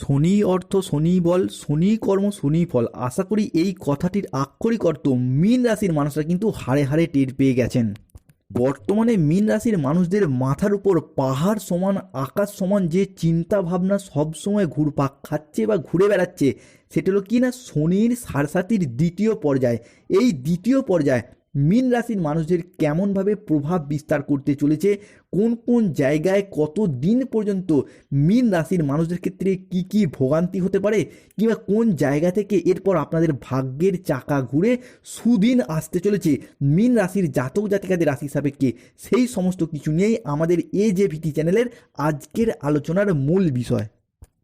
শনি অর্থ শনি বল, শনি কর্ম, শনি ফল। আশা করি এই কথাটির আক্ষরিক অর্থ মীন রাশির মানুষরা কিন্তু হাড়ে হাড়ে টের পেয়ে গেছেন। বর্তমানে মীন রাশির মানুষদের মাথার উপর পাহাড় সমান, আকাশ সমান যে চিন্তা ভাবনা সবসময় ঘুরপাক খাচ্ছে বা ঘুরে বেড়াচ্ছে, সেটা হলো কি না শনির সারসাতির দ্বিতীয় পর্যায়। এই দ্বিতীয় পর্যায় মীন রাশির মানুষদের কেমনভাবে প্রভাব বিস্তার করতে চলেছে? কোন কোন জায়গায় কত দিন পর্যন্ত মীন রাশির মানুষদের ক্ষেত্রে কি কি ভোগান্তি হতে পারে? কিংবা কোন জায়গা থেকে এরপর আপনাদের ভাগ্যের চাকা ঘুরে সুদিন আসতে চলেছে? মীন রাশির জাতক জাতিকাদের রাশি সাপেক্ষে সেই সমস্ত কিছু নিয়েই আমাদের এ জে ভিটি চ্যানেলের আজকের আলোচনার মূল বিষয়।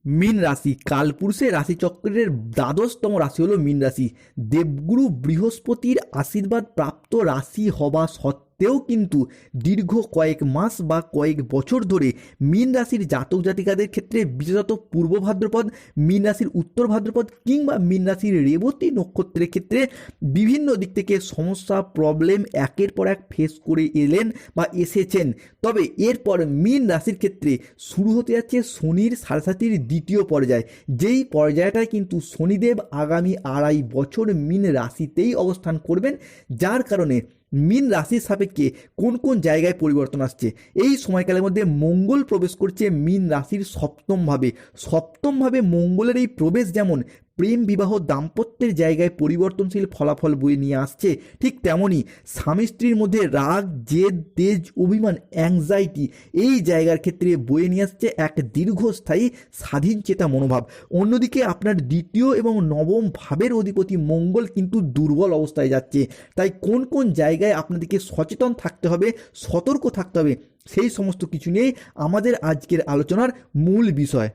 মীন রাশি। কালপুরুষের রাশিচক্রের দ্বাদশতম রাশি হলো মীন রাশি। দেবগুরু বৃহস্পতির আশীর্বাদ প্রাপ্ত রাশি হওয়া সত্ত্বেও কিন্তু দীর্ঘ কয়েক মাস বা কয়েক বছর ধরে মীন রাশির জাতক জাতিকাদের ক্ষেত্রে বিশেষত পূর্ব ভাদ্রপদ, মীন রাশির উত্তর ভাদ্রপদ কিংবা মীন রাশির রেবতী নক্ষত্রের ক্ষেত্রে বিভিন্ন দিক থেকে সমস্যা প্রবলেম একের পর এক ফেস করে এলেন বা এসেছেন। তবে এরপর মীন রাশির ক্ষেত্রে শুরু হতে যাচ্ছে শনির সারসাতির দ্বিতীয় পর্যায়। যেই পর্যায়টায় কিন্তু শনিদেব আগামী আড়াই বছর মীন রাশিতেই অবস্থান করবেন, যার কারণে মীন রাশির সাপেক্ষে কোন কোন জায়গায় পরিবর্তন আসছে? এই সময়কালের মধ্যে মঙ্গল প্রবেশ করছে মিন রাশির সপ্তমভাবে সপ্তমভাবে মঙ্গলের এই প্রবেশ যেমন প্রেম বিবাহ দাম্পত্যের জায়গায় পরিবর্তনশীল ফলাফল বয়ে নিয়ে আসছে, ঠিক তেমনই স্বামী স্ত্রীর মধ্যে রাগ, জেদ, তেজ, অভিমান অ্যাংজাইটি এই জায়গার ক্ষেত্রে বয়ে নিয়ে আসছে এক দীর্ঘস্থায়ী স্বাধীন চেতা মনোভাব। অন্যদিকে আপনার দ্বিতীয় এবং নবম ভাবের অধিপতি মঙ্গল কিন্তু দুর্বল অবস্থায় যাচ্ছে। তাই কোন কোন জায়গায় আপনাদেরকে সচেতন থাকতে হবে, সতর্ক থাকতে হবে, সেই সমস্ত কিছু নিয়েই আমাদের আজকের আলোচনার মূল বিষয়।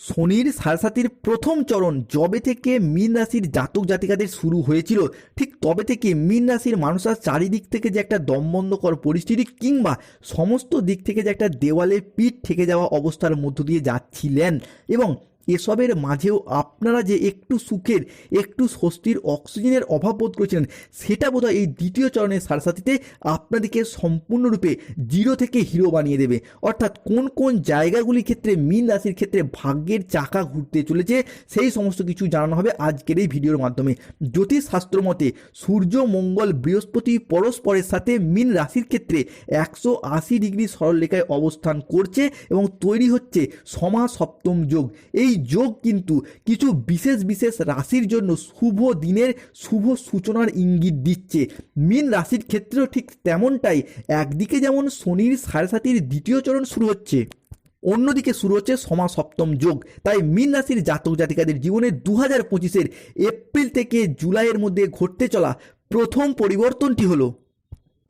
শনির সারসাতির প্রথম চরণ যবে থেকে মীন রাশির জাতক জাতিকাদের শুরু হয়েছিল, ঠিক তবে থেকে মীন রাশির মানুষরা চারিদিক থেকে যে একটা দমবন্ধকর পরিস্থিতি কিংবা সমস্ত দিক থেকে যে একটা দেওয়ালে পিঠ থেকে যাওয়া অবস্থার মধ্য দিয়ে যাচ্ছিলেন এবং এসবের মাঝেও আপনারা যে একটু সুখের, একটু স্বস্তির অক্সিজেনের অভাব বোধ করেছিলেন, সেটা বোধহয় এই দ্বিতীয় চরণের সারসাথীতে আপনাদেরকে সম্পূর্ণরূপে জিরো থেকে হিরো বানিয়ে দেবে। অর্থাৎ কোন কোন জায়গাগুলির ক্ষেত্রে, মীন রাশির ক্ষেত্রে ভাগ্যের চাকা ঘুরতে চলেছে, সেই সমস্ত কিছু জানানো হবে আজকের এই ভিডিওর মাধ্যমে। জ্যোতিষ শাস্ত্র মতে, সূর্য, মঙ্গল, বৃহস্পতি পরস্পরের সাথে মীন রাশির ক্ষেত্রে একশো আশি ডিগ্রি সরলরেখায় অবস্থান করছে এবং তৈরি হচ্ছে সমা সপ্তম যোগ। এই যোগ কিন্তু কিছু বিশেষ বিশেষ রাশির জন্য শুভ দিনের শুভ সূচনার ইঙ্গিত দিচ্ছে। মীন রাশির ক্ষেত্রেও ঠিক তেমনটাই। একদিকে যেমন শনির সাড়ে সাতির দ্বিতীয় চরণ শুরু হচ্ছে, অন্যদিকে শুরু হচ্ছে সমা সপ্তম যোগ। তাই মীন রাশির জাতক জাতিকাদের জীবনে দু হাজার পঁচিশের এপ্রিল থেকে জুলাইয়ের মধ্যে ঘটতে চলা প্রথম পরিবর্তনটি হলো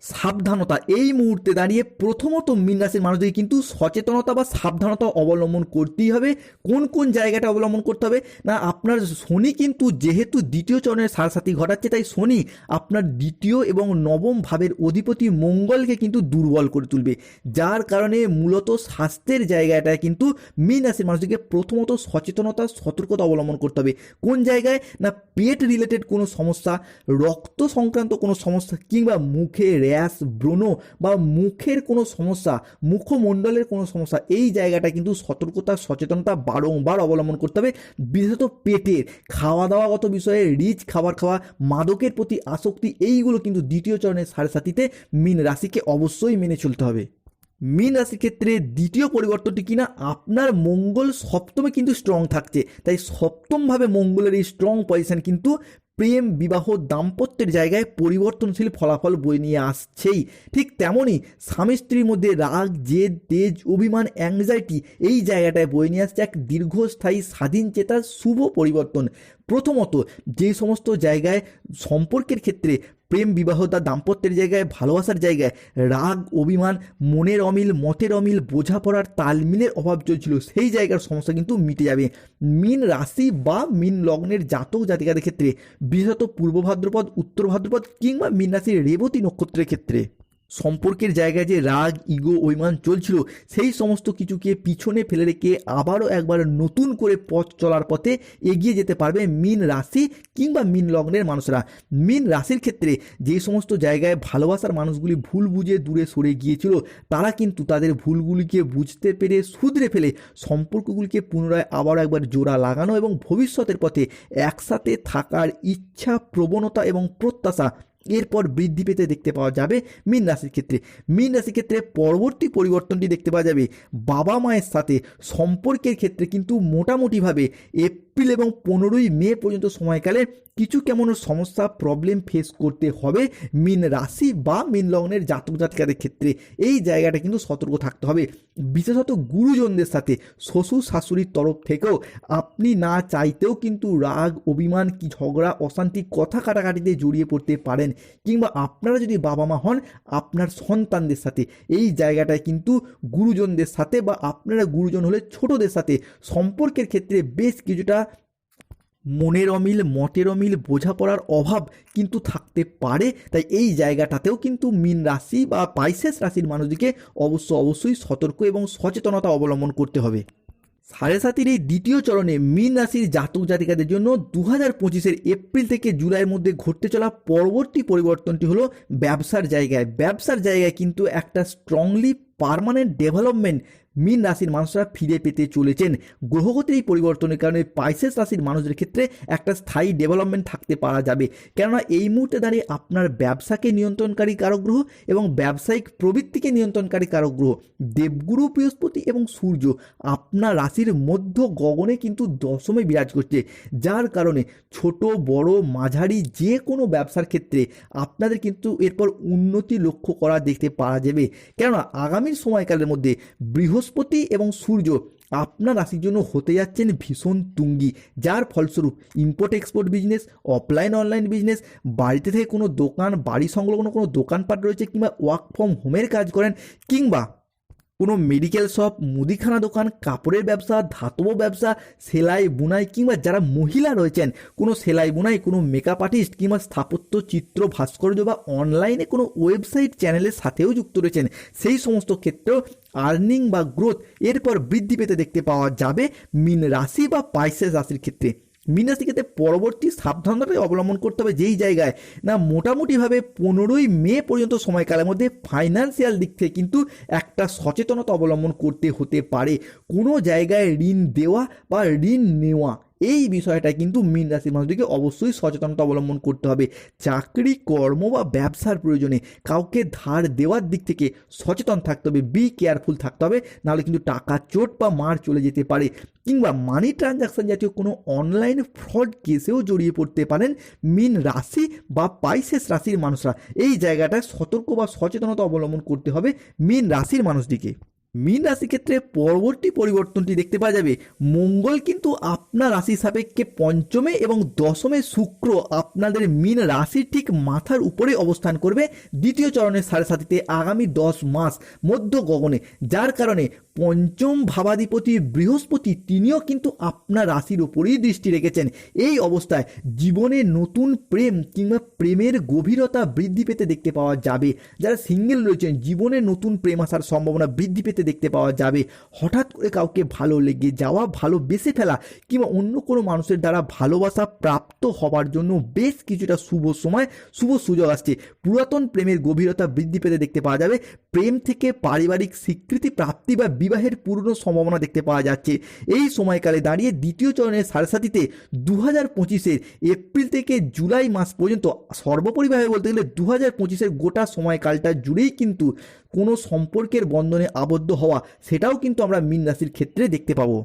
সাবধানতা। এই মুহূর্তে দাঁড়িয়ে প্রথমত মীন রাশির মানুষদের কিন্তু সচেতনতা বা সাবধানতা অবলম্বন করতেই হবে। কোন কোন জায়গাটা অবলম্বন করতে হবে? না, আপনার শনি কিন্তু যেহেতু দ্বিতীয় চরণের সারসাথী ঘটাচ্ছে, তাই শনি আপনার দ্বিতীয় এবং নবম ভাবের অধিপতি মঙ্গলকে কিন্তু দুর্বল করে তুলবে। যার কারণে মূলত স্বাস্থ্যের জায়গাটায় কিন্তু মীন রাশির মানুষদেরকে প্রথমত সচেতনতা, সতর্কতা অবলম্বন করতে হবে। কোন জায়গায়? না, পেট রিলেটেড কোনো সমস্যা, রক্ত সংক্রান্ত কোনো সমস্যা কিংবা মুখে র্যাশ ব্রণ বা মুখের কোনো সমস্যা, মুখমণ্ডলের কোনো সমস্যা, এই জায়গাটা কিন্তু সতর্কতা, সচেতনতা বারংবার অবলম্বন করতে হবে। বিশেষত পেটের খাওয়া দাওয়াগত বিষয়ে রিচ খাবার খাওয়া, মাদকের প্রতি আসক্তি, এইগুলো কিন্তু দ্বিতীয় চরণের সাড়ে সাথীতে মিন রাশিকে অবশ্যই মেনে চলতে হবে। মীন রাশির ক্ষেত্রে দ্বিতীয় পরিবর্তনটি কিনা? আপনার মঙ্গল সপ্তমে কিন্তু স্ট্রং থাকছে। তাই সপ্তমভাবে মঙ্গলের এই স্ট্রং পজিশন কিন্তু প্রেম, বিবাহ, দাম্পত্যের জায়গায় পরিবর্তনশীল ফলাফল বয়ে নিয়ে আসছেই। ঠিক তেমনই স্বামী স্ত্রীর মধ্যে রাগ, জেদ, তেজ, অভিমান অ্যাংজাইটি এই জায়গাটায় বয়ে নিয়ে আসছে এক দীর্ঘস্থায়ী স্বাধীন চেতার শুভ পরিবর্তন। প্রথমত যে সমস্ত জায়গায় সম্পর্কের ক্ষেত্রে প্রেম বিবাহ বা দাম্পত্যের জায়গায়, ভালোবাসার জায়গায় রাগ, অভিমান, মনের অমিল, মতের অমিল, বোঝাপড়ার তালমিলের অভাব চলছিল সেই জায়গার সমস্যা কিন্তু মিটে যাবে। মিন রাশি বা মিন লগ্নের জাতক জাতিকাদের ক্ষেত্রে, বিশেষত পূর্ব ভাদ্রপদ, উত্তর ভাদ্রপদ কিংবা মিন রাশির রেবতী নক্ষত্রের ক্ষেত্রে। সম্পর্কের জায়গায় যে রাগ, ইগো, অভিমান চলছিল, সেই সমস্ত কিছুকে পিছনে ফেলে রেখে আবারও একবার নতুন করে পথ চলার পথে এগিয়ে যেতে পারবে মিন রাশি কিংবা মিন লগ্নের মানুষরা। মিন রাশির ক্ষেত্রে যে সমস্ত জায়গায় ভালোবাসার মানুষগুলি ভুল বুঝে দূরে সরে গিয়েছিল, তারা কিন্তু তাদের ভুলগুলিকে বুঝতে পেরে শুধরে ফেলে সম্পর্কগুলিকে পুনরায় আবারও একবার জোড়া লাগানো এবং ভবিষ্যতের পথে একসাথে থাকার ইচ্ছা প্রবণতা এবং প্রত্যাশা এরপর বৃদ্ধি পেতে দেখতে পাওয়া যাবে মীন রাশির ক্ষেত্রে। মীন রাশির ক্ষেত্রে পরবর্তী পরিবর্তনটি দেখতে পাওয়া যাবে। বাবা মায়ের সাথে সম্পর্কের ক্ষেত্রে কিন্তু মোটামুটিভাবে এপ্রিল এবং পনেরোই মে পর্যন্ত সময়কালে কিছু কেমন সমস্যা প্রবলেম ফেস করতে হবে মিন রাশি বা মিন লগ্নের জাতক জাতিকাদের ক্ষেত্রে। এই জায়গাটা কিন্তু সতর্ক থাকতে হবে। বিশেষত গুরুজনদের সাথে, শ্বশুর শাশুড়ির তরফ থেকেও আপনি না চাইতেও কিন্তু রাগ, অভিমান কি ঝগড়া, অশান্তি, কথা কাটাকাটিতে জড়িয়ে পড়তে পারেন। কিংবা আপনারা যদি বাবা মা হন, আপনার সন্তানদের সাথে, এই জায়গাটায় কিন্তু গুরুজনদের সাথে বা আপনারা গুরুজন হলে ছোটদের সাথে সম্পর্কের ক্ষেত্রে বেশ কিছুটা মনের অমিল, মতের অমিল, বোঝাপড়ার অভাব কিন্তু থাকতে পারে। তাই এই জায়গাটাতেও কিন্তু মিন রাশি বা পাইসেস রাশির মানুষদিকে অবশ্য অবশ্যই সতর্ক এবং সচেতনতা অবলম্বন করতে হবে। সাড়ে সাতির এই দ্বিতীয় চরণে মীন রাশির জাতক জাতিকাদের জন্য দু হাজার পঁচিশের এপ্রিল থেকে জুলাইয়ের মধ্যে ঘটতে চলা পরবর্তী পরিবর্তনটি হলো ব্যবসার জায়গায়। ব্যবসার জায়গায় কিন্তু একটা স্ট্রংলি পারমানেন্ট ডেভেলপমেন্ট মিন রাশির মানুষরা ফিরে পেতে চলেছেন। গ্রহগতির এই পরিবর্তনের কারণে পাইসেস রাশির মানুষদের ক্ষেত্রে একটা স্থায়ী ডেভেলপমেন্ট থাকতে পারা যাবে। কেননা এই মুহূর্তে দাঁড়িয়ে আপনার ব্যবসাকে নিয়ন্ত্রণকারী কারক গ্রহ এবং ব্যবসায়িক প্রবৃত্তিকে নিয়ন্ত্রণকারী কারক গ্রহ দেবগুরু, বৃহস্পতি এবং সূর্য আপনার রাশির মধ্য গগনে কিন্তু দশমে বিরাজ করছে। যার কারণে ছোট, বড়, মাঝারি যে কোনো ব্যবসার ক্ষেত্রে আপনাদের কিন্তু এরপর উন্নতি লক্ষ্য করা দেখতে পাওয়া যাবে। কেননা আগামী সময়কালের মধ্যে বৃহস্পতি এবং সূর্য আপনার রাশির জন্য হতে যাচ্ছেন ভীষণ তুঙ্গি। যার ফলস্বরূপ import export business offline online business বাড়িতে থেকে কোনো দোকান, বাড়ি সংলগ্ন কোনো দোকানপাট রয়েছে কিংবা ওয়ার্ক ফ্রম হোমের কাজ করেন কিংবা কোনো মেডিকেল শপ মুদিখানা দোকান, কাপড়ের ব্যবসা, ধাতব ব্যবসা, সেলাই, বুনাই কিংবা যারা মহিলা রয়েছেন, কোনো সেলাই, বুনাই, কোনো মেকআপ আর্টিস্ট কিংবা স্থাপত্য চিত্র, ভাস্কর্য বা অনলাইনে কোনো ওয়েবসাইট চ্যানেলের সাথেও যুক্ত রয়েছেন, সেই সমস্ত ক্ষেত্রেও আর্নিং বা গ্রোথ এরপর বৃদ্ধি পেতে দেখতে পাওয়া যাবে মিন রাশি বা পাইসেস রাশির ক্ষেত্রে। মিন পরবর্তী সাবধানতাটাই অবলম্বন করতে হবে যেই জায়গায়। না, মোটামুটিভাবে পনেরোই মে পর্যন্ত সময়কালের মধ্যে ফাইন্যান্সিয়াল দিক থেকে কিন্তু একটা সচেতনতা অবলম্বন করতে হতে পারে। কোনো জায়গায় ঋণ দেওয়া বা ঋণ নেওয়া এই বিষয়টা কিন্তু মীন রাশির মানুষদেরকে অবশ্যই সচেতনতা অবলম্বন করতে হবে। চাকরি, কর্ম বা ব্যবসার প্রয়োজনে কাউকে ধার দেওয়ার দিক থেকে সচেতন থাকতে হবে বি কেয়ারফুল থাকতে হবে, নাহলে কিন্তু টাকা চোট বা মার চলে যেতে পারে। কিংবা মানি ট্রানজাকশন জাতীয় কোনো অনলাইন ফ্রড কেসেও জড়িয়ে পড়তে পারেন মিন রাশি বা পাইসেস রাশির মানুষরা। এই জায়গাটায় সতর্ক বা সচেতনতা অবলম্বন করতে হবে মিন রাশির মানুষদিকে মীন রাশির ক্ষেত্রে পরবর্তী পরিবর্তনটি দেখতে পাওয়া যাবে। মঙ্গল কিন্তু আপনার রাশি সাপেক্ষে পঞ্চমে এবং দশমে শুক্র আপনাদের মীন রাশির ঠিক মাথার উপরে অবস্থান করবে। দ্বিতীয় চরণের সাড়ে সাতিতে আগামী দশ মাস মধ্য গগনে। যার কারণে পঞ্চম ভাবাধিপতি বৃহস্পতি তিনিও কিন্তু আপনার রাশির ওপরেই দৃষ্টি রেখেছেন। এই অবস্থায় জীবনে নতুন প্রেম কিংবা প্রেমের গভীরতা বৃদ্ধি পেতে দেখতে পাওয়া যাবে। যারা সিঙ্গেল রয়েছেন, জীবনে নতুন প্রেম আসার সম্ভাবনা বৃদ্ধি পেতে দেখতে পাওয়া যাবে। হঠাৎ করে কাউকে ভালো লেগে যাওয়া, ভালো বেসে ফেলা কিংবা অন্য কোনো মানুষের দ্বারা ভালোবাসা প্রাপ্ত হবার জন্য বেশ কিছুটা শুভ সময়, শুভ সুযোগ আসছে। পুরাতন প্রেমের গভীরতা বৃদ্ধি পেতে দেখতে পাওয়া যাবে। প্রেম থেকে পারিবারিক স্বীকৃতি, প্রাপ্তি বা বিবাহের পূর্ণ সম্ভাবনা দেখতে পাওয়া যাচ্ছে। এই সময়কালে দাঁড়িয়ে দ্বিতীয় চরণের সারসাথীতে দু হাজার পঁচিশের এপ্রিল থেকে জুলাই মাস পর্যন্ত সর্বোপরিভাবে বলতে গেলে দু হাজার পঁচিশের গোটা সময়কালটা জুড়েই কিন্তু কোনো সম্পর্কের বন্ধনে আবদ্ধ হওয়া, সেটাও কিন্তু আমরা মিন রাশির ক্ষেত্রে দেখতে পাবো।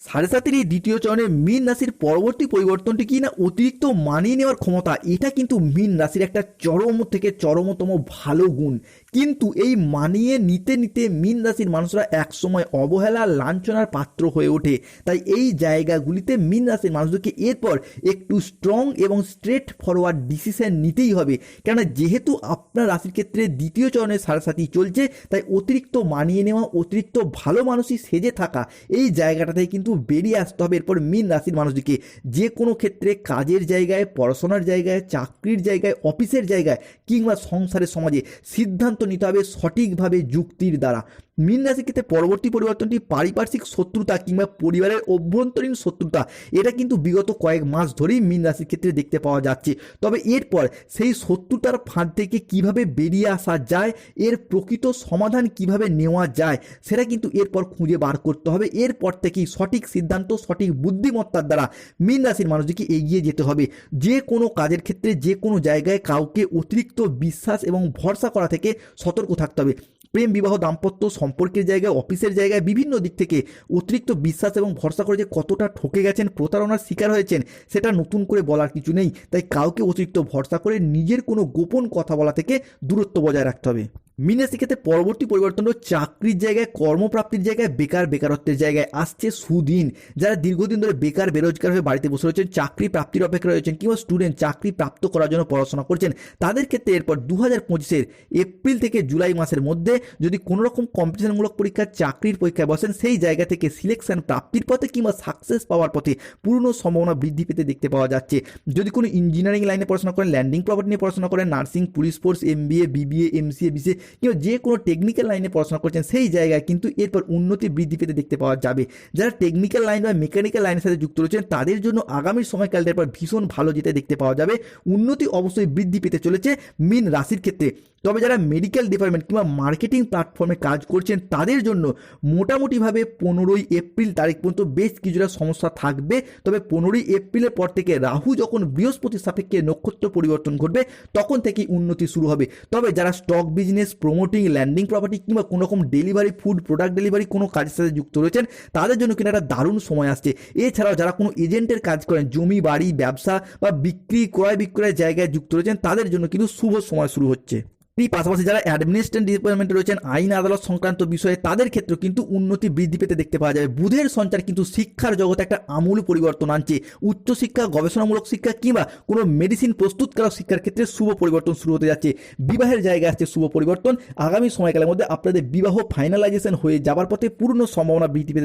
সাড়ে সাতের এই দ্বিতীয় চরণে মীন রাশির পরবর্তী পরিবর্তনটি কি না, অতিরিক্ত মানিয়ে নেওয়ার ক্ষমতা, এটা কিন্তু মীন রাশির একটা চরম থেকে চরমতম ভালো গুণ। কিন্তু এই মানিয়ে নিতে নিতে মীন রাশির মানুষরা একসময় অবহেলা, লাঞ্ছনার পাত্র হয়ে ওঠে। তাই এই জায়গাগুলিতে মীন রাশির মানুষদেরকে এরপর একটু স্ট্রং এবং স্ট্রেট ফরওয়ার্ড ডিসিশন নিতেই হবে। কেননা যেহেতু আপনার রাশির ক্ষেত্রে দ্বিতীয় চরণের সারাসাথী চলছে, তাই অতিরিক্ত মানিয়ে নেওয়া, অতিরিক্ত ভালো মানুষই সেজে থাকা, এই জায়গাটা থেকে কিন্তু বেরিয়ে আসতে হবে এরপর মীন রাশির মানুষদেরকে। যে কোনো ক্ষেত্রে কাজের জায়গায়, পড়াশোনার জায়গায়, চাকরির জায়গায়, অফিসের জায়গায় কিংবা সংসারের সমাজে সিদ্ধান্ত নিতে হবে সঠিকভাবে যুক্তির দ্বারা। মীন রাশির ক্ষেত্রে পরবর্তী পরিবর্তনটি পারিপার্শ্বিক শত্রুতা কিংবা পরিবারের অভ্যন্তরীণ শত্রুতা, এটা কিন্তু বিগত কয়েক মাস ধরেই মীন রাশির ক্ষেত্রে দেখতে পাওয়া যাচ্ছে। তবে এরপর সেই শত্রুতার ফাঁদ থেকে কীভাবে বেরিয়ে আসা যায়, এর প্রকৃত সমাধান কীভাবে নেওয়া যায়, সেটা কিন্তু এরপর খুঁজে বার করতে হবে। এরপর থেকেই সঠিক সিদ্ধান্ত, সঠিক বুদ্ধিমত্তার দ্বারা মীন রাশির মানুষদেরকে এগিয়ে যেতে হবে। যে কোনো কাজের ক্ষেত্রে, যে কোনো জায়গায় কাউকে অতিরিক্ত বিশ্বাস এবং ভরসা করা থেকে সতর্ক থাকতে হবে। প্রেম বিবাহ দাম্পত্য সম্পর্কের জায়গায়, অফিসের জায়গায়, বিভিন্ন দিক থেকে অতিরিক্ত বিশ্বাস এবং ভরসা করে যে কতটা ঠকে গেছেন, প্রতারণার শিকার হয়েছেন, সেটা নতুন করে বলার কিছু নেই। তাই কাউকে অতিরিক্ত ভরসা করে নিজের কোনো গোপন কথা বলা থেকে দূরত্ব বজায় রাখতে হবে। মিনের ক্ষেত্রে পরবর্তী পরিবর্তন হলো চাকরির জায়গায়, কর্মপ্রাপ্তির জায়গায়, বেকার বেকারত্বের জায়গায় আসছে সুদিন। যারা দীর্ঘদিন ধরে বেকার, বেরোজগার হয়ে বাড়িতে বসে রয়েছেন, চাকরি প্রাপ্তির অপেক্ষা রয়েছেন কিংবা স্টুডেন্ট চাকরি প্রাপ্ত করার জন্য পড়াশোনা করছেন, তাদের ক্ষেত্রে এরপর দু হাজার পঁচিশের এপ্রিল থেকে জুলাই মাসের মধ্যে যদি কোনো রকম কম্পিটিশনমূলক পরীক্ষার চাকরির পরীক্ষায় বসেন, সেই জায়গা থেকে সিলেকশন প্রাপ্তির পথে কিংবা সাকসেস পাওয়ার পথে পূর্ণ সম্ভাবনা বৃদ্ধি পেতে দেখতে পাওয়া যাচ্ছে। যদি কোনো ইঞ্জিনিয়ারিং লাইনে পড়াশোনা করেন ল্যান্ডিং প্রপার্টি নিয়ে পড়াশোনা করেন nursing police force MBA BBA MCA BCA কিংবা যে কোনো টেকনিক্যাল লাইনে পড়াশোনা করছেন, সেই জায়গায় কিন্তু এরপর উন্নতি বৃদ্ধি পেতে দেখতে পাওয়া যাবে। যারা টেকনিক্যাল লাইন বা মেকানিক্যাল লাইনের সাথে যুক্ত রয়েছেন, তাদের জন্য আগামী সময়কালটা এরপর ভীষণ ভালো যেতে দেখতে পাওয়া যাবে। উন্নতি অবশ্যই বৃদ্ধি পেতে চলেছে মিন রাশির ক্ষেত্রে। তবে যারা মেডিকেল ডিপার্টমেন্ট কিংবা মার্কেটিং প্ল্যাটফর্মে কাজ করছেন, তাদের জন্য মোটামুটিভাবে পনেরোই এপ্রিল তারিখ পর্যন্ত বেশ কিছুটা সমস্যা থাকবে। তবে পনেরোই এপ্রিলের পর থেকে রাহু যখন বৃহস্পতি সাপেক্ষে নক্ষত্র পরিবর্তন ঘটবে, তখন থেকেই উন্নতি শুরু হবে। তবে যারা stock business promoting landing property কিংবা কোনো রকম ডেলিভারি ফুড প্রোডাক্ট ডেলিভারি কোনো কাজের সাথে যুক্ত রয়েছেন, তাদের জন্য কিন্তু একটা দারুণ সময় আসছে। এছাড়াও যারা কোনো এজেন্টের কাজ করেন, জমি, বাড়ি, ব্যবসা বা বিক্রি, ক্রয় বিক্রয়ের জায়গায় যুক্ত রয়েছেন, তাদের জন্য কিন্তু শুভ সময় শুরু হচ্ছে। পাশাপাশি যারা অ্যাডমিনিস্ট্রেশন ডিপার্টমেন্টে রয়েছেন, আইন, আদালত সংক্রান্ত বিষয়ে তাদের ক্ষেত্রেও কিন্তু উন্নতি বৃদ্ধি পেতে দেখতে পাওয়া যাবে বুধের সঞ্চার কিন্তু শিক্ষার জগতে একটা আমূল পরিবর্তন আনছে। উচ্চশিক্ষা, গবেষণামূলক শিক্ষা কিংবা কোনো মেডিসিন প্রস্তুতকারক শিক্ষার ক্ষেত্রে শুভ পরিবর্তন শুরু হতে যাচ্ছে। বিবাহের জায়গায় আসছে শুভ পরিবর্তন। আগামী সময়কালের মধ্যে আপনাদের বিবাহ ফাইনালাইজেশন হয়ে যাবার পথে পূর্ণ সম্ভাবনা বৃদ্ধি পেতে